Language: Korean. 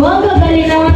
magagaling naman